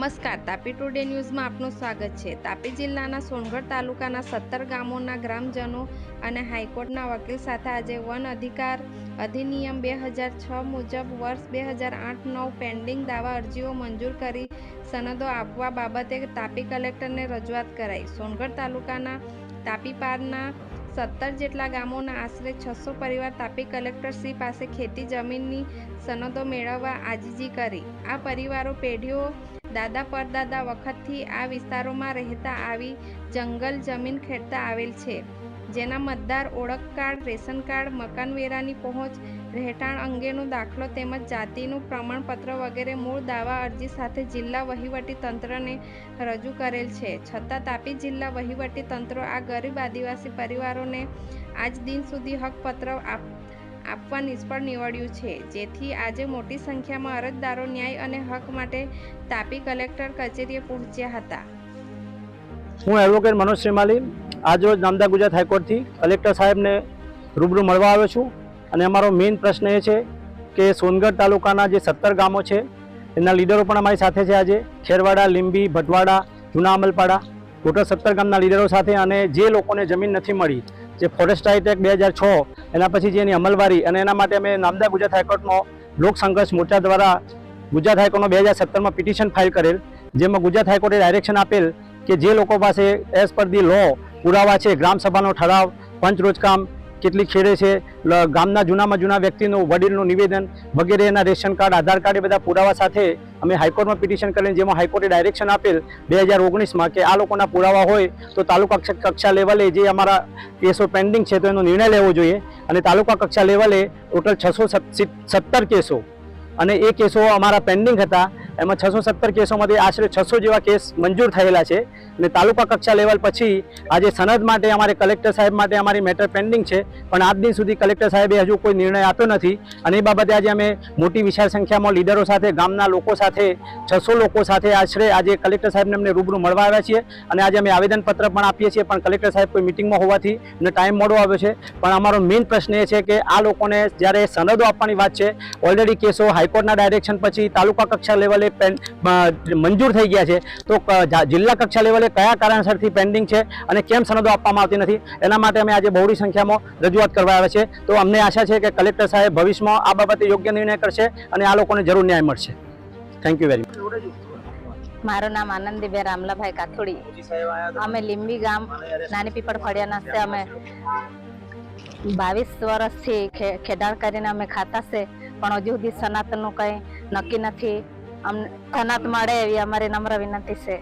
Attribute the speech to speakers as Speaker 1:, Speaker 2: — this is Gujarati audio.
Speaker 1: તાપી ટુડે ન્યૂઝમાં આપનું સ્વાગત છે. તાપી જિલ્લાના સોનગઢ તાલુકાના સત્તર ગામોના ગ્રામજનો અને હાઈકોર્ટના વકીલ સાથે આજે વન અધિકાર અધિનિયમ બે હજાર છ મુજબ વર્ષ બે હજાર આઠ નવ પેન્ડિંગ દાવા અરજીઓ મંજૂર કરી સનદો આપવા બાબતે તાપી કલેક્ટરને રજૂઆત કરાઈ. સોનગઢ તાલુકાના તાપી પારના સત્તર જેટલા ગામોના આશરે છસો પરિવાર તાપી કલેક્ટર શ્રી પાસે ખેતી જમીનની સનદો મેળવવા આજીજી કરી. આ પરિવારો પેઢીઓ દાદા પરદાદા વખતથી આ વિસ્તારોમાં રહેતા આવી જંગલ જમીન ખેડતા આવેલ છે. જેના મતદાર ઓળખ કાર્ડ, રેશન કાર્ડ મકાનવેરાની પહોંચ, રહેઠાણ અંગેનો દાખલો તેમજ જાતિનું પ્રમાણપત્ર વગેરે મૂળ દાવા અરજી સાથે જિલ્લા વહીવટી તંત્રને રજૂ કરેલ છે. છતાં તાપી જિલ્લા વહીવટી તંત્ર આ ગરીબ આદિવાસી પરિવારોને આજ દિન સુધી હકપત્ર આપ આપવા નિષ્ફળ નીવડ્યું છે. જેથી આજે મોટી સંખ્યામાં અરજદારો ન્યાય અને હક માટે તાપી કલેક્ટર કચેરીએ પહોંચ્યા હતા.
Speaker 2: હું એડવોકેટ મનોજ શ્રીમાલી. આજરોજ નામદા ગુજરાત હાઈકોર્ટથી કલેક્ટર સાહેબને રૂબરૂ મળવા આવ્યો છું. અને અમારો મેઇન પ્રશ્ન એ છે કે સોનગઢ તાલુકાના જે સત્તર ગામો છે, એના લીડરો પણ અમારી સાથે છે આજે. ખેરવાડા, લીંબી, ભટવાડા, જૂના અમલપાડા. ટોટલ સત્તર ગામના લીડરો સાથે અને જે લોકોને જમીન નથી મળી જે ફોરેસ્ટ એક્ટ બે હજાર છ, એના પછી જે એની અમલવારી અને એના માટે અમે નામદા ગુજરાત હાઈકોર્ટનો લોક સંઘર્ષ મોરચા દ્વારા ગુજરાત હાઈકોર્ટનો બે હજાર સત્તરમાં પિટિશન ફાઇલ કરેલ, જેમાં ગુજરાત હાઈકોર્ટે ડાયરેક્શન આપેલ કે જે લોકો પાસે એઝ પર ધી લો પુરાવા છે ગ્રામસભાનો ઠરાવ પંચ રોજકામ કેટલી ખેડે છે ગામના જૂનામાં જૂના વ્યક્તિનું, વડીલનું નિવેદન વગેરે એના રેશન કાર્ડ, આધાર કાર્ડ એ બધા પુરાવા સાથે અમે હાઈકોર્ટમાં પિટિશન કરીને જેમાં હાઈકોર્ટે ડાયરેક્શન આપેલ બે હજાર ઓગણીસમાં કે આ લોકોના પુરાવા હોય તો તાલુકા કક્ષ- લેવલે જે અમારા કેસો પેન્ડિંગ છે તો એનો નિર્ણય લેવો જોઈએ. અને તાલુકા કક્ષા લેવલે ટોટલ છસો સત્તર કેસો. અને એ કેસો અમારા પેન્ડિંગ હતા. એમાં છસો સત્તર કેસોમાંથી આશરે છસો જેવા કેસ મંજૂર થયેલા છે અને તાલુકા કક્ષા લેવલ પછી આજે સનદ માટે અમારે કલેક્ટર સાહેબ માટે અમારી મેટર પેન્ડિંગ છે. પણ આજ દિન સુધી કલેક્ટર સાહેબે હજુ કોઈ નિર્ણય આપ્યો નથી અને એ બાબતે આજે અમે મોટી વિશાળ સંખ્યામાં લીડરો સાથે, ગામના લોકો સાથે, છસો લોકો સાથે આશરે આજે કલેક્ટર સાહેબને અમને રૂબરૂ મળવા આવ્યા છીએ અને આજે અમે આવેદનપત્ર પણ આપીએ છીએ. પણ કલેક્ટર સાહેબ કોઈ મિટિંગમાં હોવાથી અમને ટાઈમ મોડો આવ્યો છે. પણ અમારો મેઇન પ્રશ્ન એ છે કે આ લોકોને જ્યારે સનદો આપવાની વાત છે, ઓલરેડી કેસો હાઈકોર્ટના ડાયરેક્શન પછી તાલુકા કક્ષા લેવલે મંજૂર થઈ ગયા છે. તો જિલ્લા કક્ષા લેવલે કયા કારણસરથી પેન્ડિંગ છે અને કેમ સનદો આપવામાં આવતી નથી, એના માટે અમે આજે બહોળી સંખ્યામાં રજૂઆત કરવા આવે છે. તો અમને આશા છે કે કલેક્ટર સાહેબ ભવિષ્યમાં આ બાબતે યોગ્ય નિર્ણય કરશે અને આ લોકોને જરૂર ન્યાય મળશે. થેન્ક યુ વેરી મચ
Speaker 3: મારું નામ આનંદીબેન રામલાભાઈ કાથોડી. અમે લીંબી ગામ, નાની પીપળ ફળિયા નાસ્તે અમે બાવીસ વર્ષથી ખેડાણ કરીને અમે ખાતા છે. પણ હજુ સુધી સનાતનનું કંઈ નક્કી નથી. અમને સનાત મળે એવી અમારી નમ્ર વિનંતી છે.